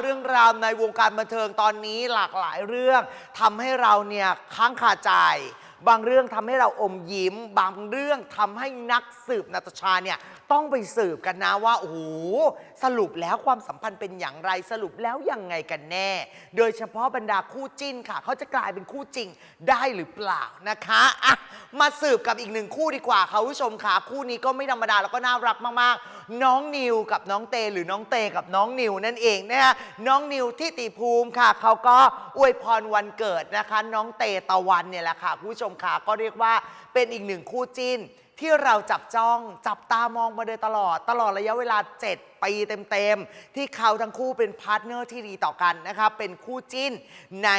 เรื่องราวในวงการบันเทิงตอนนี้หลากหลายเรื่องทำให้เราเนี่ยค้างคาใจ บางเรื่องทำให้เราอมยิ้ม บางเรื่องทำให้นักสืบนาตาชาเนี่ยต้องไปสืบกันนะว่าโอ้โหสรุปแล้วความสัมพันธ์เป็นอย่างไรสรุปแล้วยังไงกันแน่ โดยเฉพาะบรรดาคู่จิ้นค่ะ เขาจะกลายเป็นคู่จริงได้หรือเปล่านะคะอะมาสืบกับอีกหนึ่งคู่ดีกว่าค่ะคุณผู้ชมค่ะคู่นี้ก็ไม่ธรรมดาแล้วก็น่ารักมากๆน้องนิวกับน้องเต หรือน้องเตกับน้องนิวนั่นเองนะคะน้องนิวที่ติภูมิค่ะเขาก็อวยพรวันเกิดนะคะ น้องเตตะวันเนี่ยแหละค่ะคุณผู้ชมค่ะก็เรียกว่าเป็นอีกหนึ่งคู่จิ้น ที่เราจับจ้องจับตามองมาโดยตลอด ตลอดระยะเวลา 7 ปีเต็มๆ ที่เขาทั้งคู่เป็นพาร์ทเนอร์ที่ดีต่อกันนะคะเป็นคู่จิ้นใน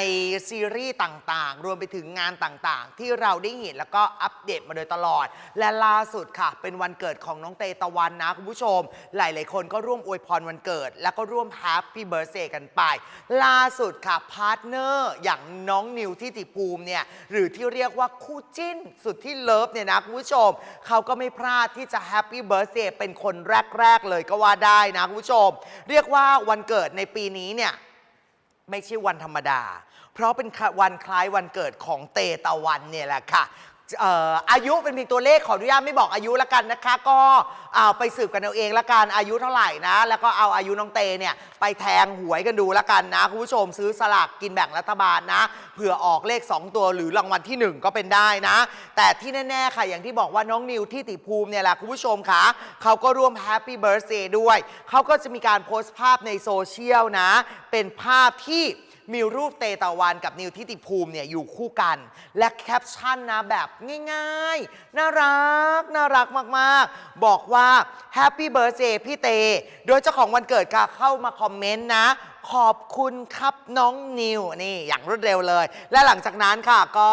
ซีรีส์ต่างๆ รวมไปถึงงานต่างๆ ที่เราได้เห็นแล้วก็อัปเดตมาโดยตลอด และล่าสุดค่ะ เป็นวันเกิดของน้องเตตะวันนะคุณผู้ชม หลายๆ คนก็ร่วมอวยพรวันเกิด แล้วก็ร่วมแฮปปี้เบิร์ a เ a ย์กันไป ล่าสุดค่ะพาร์ทเนอร์อย่างน้องนิวที่ติภูมิเนี่ยหรือที่เรียกว่าคู่จิ้นสุดที่เลิฟเนี่ยนะคุณผู้ชม เขาก็ไม่พลาดที่จะแฮปปี้เบิร์ a เ a ย์เป็นคนแรก ๆ เลยก็ว่าได้นะคุณผู้ชม เรียกว่าวันเกิดในปีนี้เนี่ยไม่ใช่วันธรรมดา เพราะเป็นวันคล้ายวันเกิดของเตตะวันเนี่ยแหละค่ะ เอ่ออายุเป็นเพียงตัวเลขขออนุญาตไม่บอกอายุละกันนะคะ ก็เอาไปสืบกันเอาเองละกันอายุเท่าไหร่นะ แล้วก็เอาอายุน้องเตเนี่ยไปแทงหวยกันดูละกันนะคุณผู้ชมซื้อสลากกินแบ่งรัฐบาลนะเผื่อออกเลข 2 ตัวหรือรางวัลที่ 1 ก็เป็นได้นะ แต่ที่แน่ ๆ ค่ะ อย่างที่บอกว่าน้องนิวที่ติภูมิเนี่ยแหละคุณผู้ชมค่ะเขาก็ร่วมแฮปปี้เบิร์ a เ a ย์ด้วยเขาก็จะมีการโพสต์ภาพในโซเชียลนะ เป็นภาพที่ มีรูปเตตะวันกับนิวทิติภูมิเนี่ยอยู่คู่กัน และแคปชั่นนะแบบง่ายๆ น่ารัก น่ารักมากๆ บอกว่า Happy Birthday พี่เต โดยเจ้าของวันเกิดค่ะเข้ามาคอมเมนต์นะ ขอบคุณครับน้องนิวนี่อย่างรวดเร็วเลย และหลังจากนั้นค่ะ ก็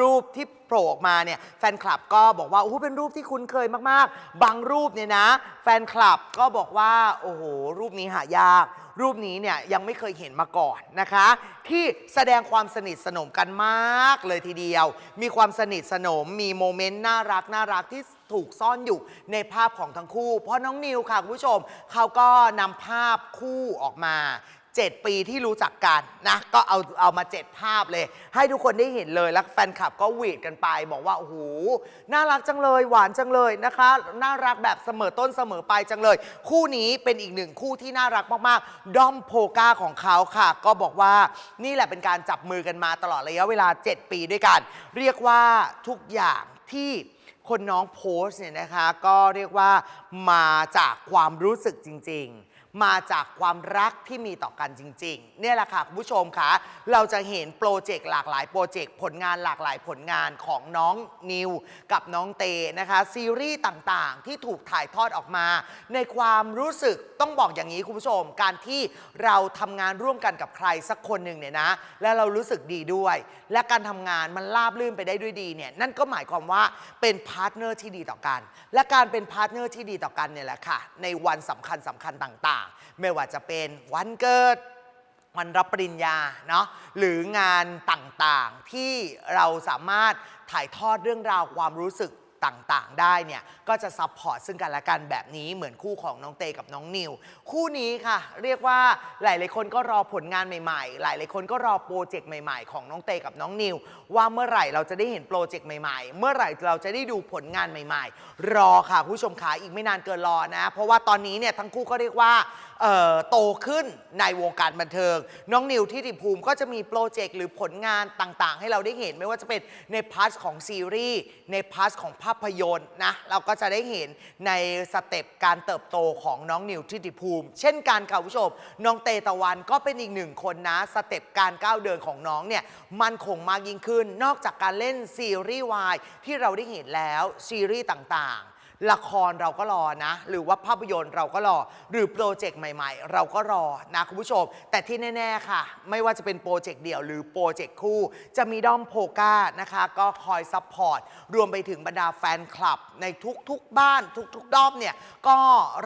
รูปที่โผล่ออกมาเนี่ยแฟนคลับก็บอกว่าโอ้โหเป็นรูปที่คุ้นเคยมากๆ บางรูปเนี่ยนะ แฟนคลับก็บอกว่าโอ้โหรูปนี้หายาก รูปนี้เนี่ยยังไม่เคยเห็นมาก่อนนะคะ ที่แสดงความสนิทสนมกันมากเลยทีเดียว มีความสนิทสนมมีโมเมนต์น่ารักน่ารักที่ถูกซ่อนอยู่ในภาพของทั้งคู่ เพราะน้องนิวค่ะคุณผู้ชมเขาก็นำภาพคู่ออกมา 7 ปีที่รู้จักกันนะก็เอาเอามา 7 ภาพเลย ให้ทุกคนได้เห็นเลยแล้วแฟนคลับก็หวีดกันไป บอกว่าโอ้โหน่ารักจังเลย หวานจังเลยนะคะ น่ารักแบบเสมอต้นเสมอปลายจังเลย คู่นี้เป็นอีกหนึ่งคู่ที่น่ารักมากๆ ด้อมโพกาของเขาค่ะ ก็บอกว่านี่แหละเป็นการจับมือกันมาตลอดระยะเวลา 7 ปีด้วยกัน เรียกว่าทุกอย่างที่คนน้องโพสเนี่ยนะคะ ก็เรียกว่ามาจากความรู้สึกจริง ๆ มาจากความรักที่มีต่อกันจริง ๆ เนี่ยแหละค่ะคุณผู้ชมคะเราจะเห็นโปรเจกต์หลากหลายโปรเจกต์ผลงานหลากหลายผลงานของน้องนิว กับน้องเตนะคะ ซีรีส์ต่างๆ ที่ถูกถ่ายทอดออกมา ในความรู้สึกต้องบอกอย่างนี้คุณผู้ชม การที่เราทำงานร่วมกันกับใครสักคนหนึ่งเนี่ยนะ และเรารู้สึกดีด้วย และการทำงานมันราบรื่นไปได้ด้วยดีเนี่ยนั่นก็หมายความว่าเป็นพาร์ทเนอร์ที่ดีต่อกัน และการเป็นพาร์ทเนอร์ที่ดีต่อกันเนี่ยแหละค่ะในวันสำคัญสำคัญต่างๆไม่ว่าจะเป็นวันเกิด วันรับปริญญาเนาะหรืองานต่างๆที่เราสามารถถ่ายทอดเรื่องราวความรู้สึก ต่างๆ ได้เนี่ยก็จะซัพพอร์ตซึ่งกันและกันแบบนี้เหมือนคู่ของน้องเตกับน้องนิว คู่นี้ค่ะ เรียกว่าหลายๆคนก็รอผลงานใหม่ๆ หลายๆคนก็รอโปรเจกต์ใหม่ๆ ของน้องเตกับน้องนิว ว่าเมื่อไหร่เราจะได้เห็นโปรเจกต์ใหม่ๆ เมื่อไหร่เราจะได้ดูผลงานใหม่ ๆ รอค่ะผู้ชมขาอีกไม่นานเกินรอนะ เพราะว่าตอนนี้เนี่ยทั้งคู่ก็เรียกว่าเอ่อโตขึ้นในวงการบันเทิง น้องนิวที่ติภูมิก็จะมีโปรเจกต์หรือผลงานต่างๆ ให้เราได้เห็นไม่ว่าจะเป็นในพาร์ทของซีรีส์ในพาร์ทของภาพยนตร์นะเราก็จะได้เห็นในสเต็ปการเติบโตของน้องนิวที่ติภูมิ เช่นกันค่ะคุณผู้ชมน้องเตตะวันก็เป็นอีกหนึ่งคนนะสเต็ปการก้าวเดินของน้องเนี่ยมันคงมากยิ่งขึ้นนอกจากการเล่นซีรีส์วายที่เราได้เห็นแล้วซีรีส์ต่างๆ ละครเราก็รอนะ หรือว่าภาพยนตร์เราก็รอ หรือโปรเจกต์ใหม่ ๆ เราก็รอนะคุณผู้ชม แต่ที่แน่ ๆ ค่ะ ไม่ว่าจะเป็นโปรเจกต์เดี่ยวหรือโปรเจกต์คู่ จะมีด้อมโพก้านะคะ ก็คอยซัพพอร์ต รวมไปถึงบรรดาแฟนคลับ ในทุกๆบ้านทุกๆด้อมเนี่ย ก็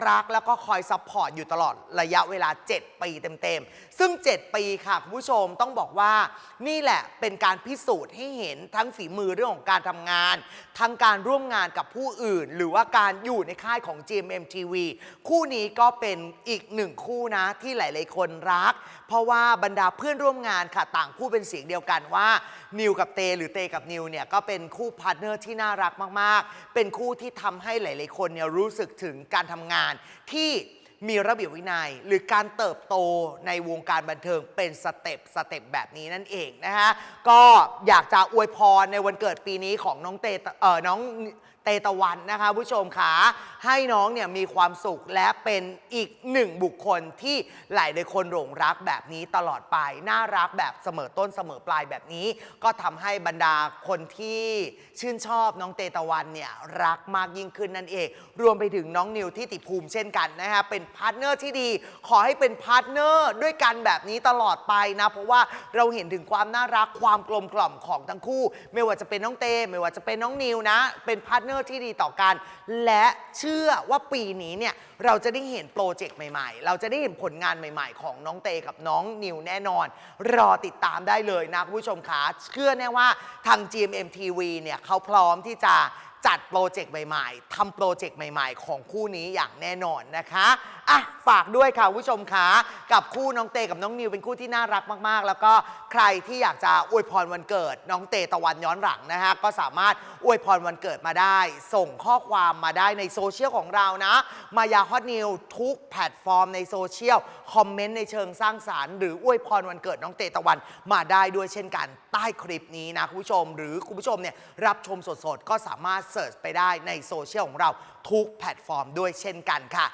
รักแล้วก็คอยซัพพอร์ตอยู่ตลอดระยะเวลา 7 ปีเต็มๆ ซึ่ง 7 ปีค่ะคุณผู้ชมต้องบอกว่านี่แหละเป็นการพิสูจน์ให้เห็นทั้งฝีมือเรื่องของการทำงาน ทั้งการร่วมงานกับผู้อื่น หรือว่าการอยู่ในค่ายของ GMM TV คู่นี้ก็เป็นอีกหนึ่งคู่นะที่หลาย ๆ คนรัก เพราะว่าบรรดาเพื่อนร่วมงานค่ะต่างพูดเป็นเสียงเดียวกันว่า นิวกับเต หรือเตกับนิวเนี่ยก็เป็นคู่พาร์ทเนอร์ที่น่ารักมาก ๆ เป็นคู่ที่ทำให้หลาย ๆ คนเนี่ยรู้สึกถึงการทำงานที่มีระเบียบวินัย หรือการเติบโตในวงการบันเทิงเป็นสเต็ปสเต็ปแบบนี้นั่นเองนะฮะ ก็อยากจะอวยพรในวันเกิดปีนี้ของน้องเตเอ่อน้องเตตะวันนะคะผู้ชมขาให้น้องเนี่ยมีความสุขและเป็นอีกหนึ่งบุคคลที่หลายในคนหลงรักแบบนี้ตลอดไป น่ารักแบบเสมอต้นเสมอปลายแบบนี้ ก็ทำให้บรรดาคนที่ชื่นชอบน้องเตตะวันเนี่ยรักมากยิ่งขึ้นนั่นเอง รวมไปถึงน้องนิวที่ติภูมิเช่นกันนะฮะเป็นพาร์ทเนอร์ที่ดี ขอให้เป็นพาร์ทเนอร์ด้วยกันแบบนี้ตลอดไปนะ เพราะว่าเราเห็นถึงความน่ารักความกลมกล่อมของทั้งคู่ ไม่ว่าจะเป็นน้องเต ไม่ว่าจะเป็นน้องนิวนะ เป็นพาร์ทเนอร์ที่ดีต่อกัน และเชื่อว่าปีนี้เนี่ยเราจะได้เห็นโปรเจกต์ใหม่ๆ เราจะได้เห็นผลงานใหม่ๆ ของน้องเตกับน้องนิวแน่นอน รอติดตามได้เลยนะคุณผู้ชมคะเชื่อแน่ว่าทาง GMM TV เนี่ยเขาพร้อมที่จะ จัดโปรเจกต์ใหม่ๆทำโปรเจกต์ใหม่ ๆ ของคู่นี้อย่างแน่นอนนะคะอะฝากด้วยค่ะคุณผู้ชมคะกับคู่น้องเตกับน้องนิวเป็นคู่ที่น่ารักมากๆ แล้วก็ใครที่อยากจะอวยพรวันเกิด น้องเตตะวันย้อนหลังนะฮะก็สามารถอวยพรวันเกิดมาได้ ส่งข้อความมาได้ในโซเชียลของเรานะ มายาฮอตนิวทุกแพลตฟอร์มในโซเชียลคอมเมนต์ในเชิงสร้างสารรค์หรืออวยพรวันเกิดน้องเตตะวันมาได้ด้วยเช่นกันใต้คลิปนี้นะคุณผู้ชม หรือคุณผู้ชมเนี่ยรับชมสดๆก็สามารถเสิร์ชไปได้ในโซเชียลของเราทุกแพลตฟอร์มด้วยเช่นกันค่ะ